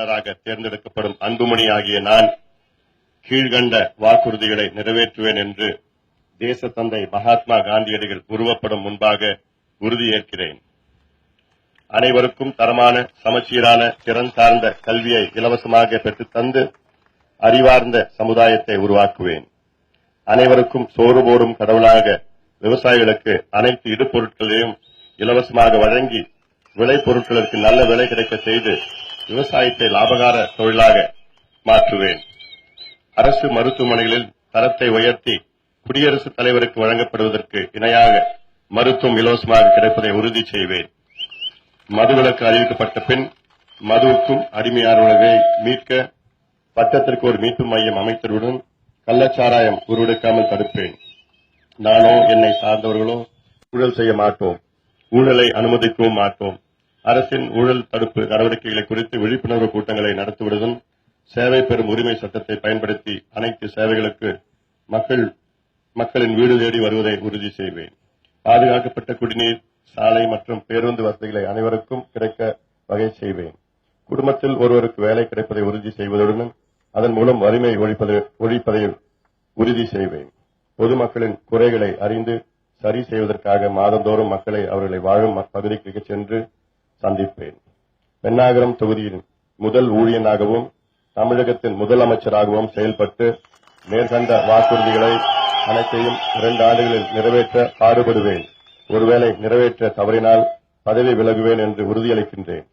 செயலாளராக தேர்ந்தெடுக்கப்படும் அன்புமணி ஆகிய நான் கீழ்கண்ட வாக்குறுதிகளை நிறைவேற்றுவேன் என்று தேச தந்தை மகாத்மா காந்தியடிகள் உருவப்படும் முன்பாக உறுதியேற்கிறேன். அனைவருக்கும் தரமான சமச்சீரான திறன் சார்ந்த கல்வியை இலவசமாக பெற்றுத்தந்து அறிவார்ந்த சமுதாயத்தை உருவாக்குவேன். அனைவருக்கும் சோறு போடும் கடவுளாக விவசாயிகளுக்கு அனைத்து இடுபொருட்களையும் இலவசமாக வழங்கி விளைபொருட்களுக்கு நல்ல விலை கிடைக்க செய்து விவசாயத்தை லாபகார தொழிலாக மாற்றுவேன். அரசு மருத்துவமனைகளில் தரத்தை உயர்த்தி குடியரசுத் தலைவருக்கு வழங்கப்படுவதற்கு இணையாக மருத்துவம் இலவசமாக கிடைப்பதை உறுதி செய்வேன். மதுவிலக்கு அறிவிக்கப்பட்ட பின் மதுவுக்கும் அடிமையாளர்களை மீட்க பட்டத்திற்கு ஒரு மீட்பு மையம் அமைத்ததுடன் கள்ளச்சாராயம் உருவெடுக்காமல் தடுப்பேன். நானோ என்னை சார்ந்தவர்களோ ஊழல் செய்ய மாட்டோம். ஊழலை அனுமதிக்கவும் மாட்டோம். அரசின் ஊழல் தடுப்பு நடவடிக்கைகளை குறித்து விழிப்புணர்வு கூட்டங்களை நடத்துவதும் சேவை பெறும் உரிமை சட்டத்தை பயன்படுத்தி அனைத்து சேவைகளுக்கு மக்கள் மக்களின் வீடு தேடி வருவதை உறுதி செய்வேன். பாதுகாக்கப்பட்ட குடிநீர் சாலை மற்றும் பேருந்து வசதிகளை அனைவருக்கும் கிடைக்க வகை செய்வேன். குடும்பத்தில் ஒருவருக்கு வேலை கிடைப்பதை உறுதி செய்வதுடன் அதன் மூலம் வறுமை ஒழிப்பதை உறுதி செய்வேன். பொதுமக்களின் குறைகளை அறிந்து சரி செய்வதற்காக மாதந்தோறும் மக்களை அவர்களை வாழும் பகுதிக்கு சென்று சந்திப்பேன். பெண்ணாகரம் தொகுதியின் முதல் ஊழியனாகவும் தமிழகத்தின் முதலமைச்சராகவும் செயல்பட்டு மேற்கண்ட வாக்குறுதிகளை அனைத்தையும் இரண்டு ஆண்டுகளில் நிறைவேற்ற பாடுபடுவேன். ஒருவேளை நிறைவேற்ற தவறினால் பதவி விலகுவேன் என்று உறுதியளிக்கின்றேன்.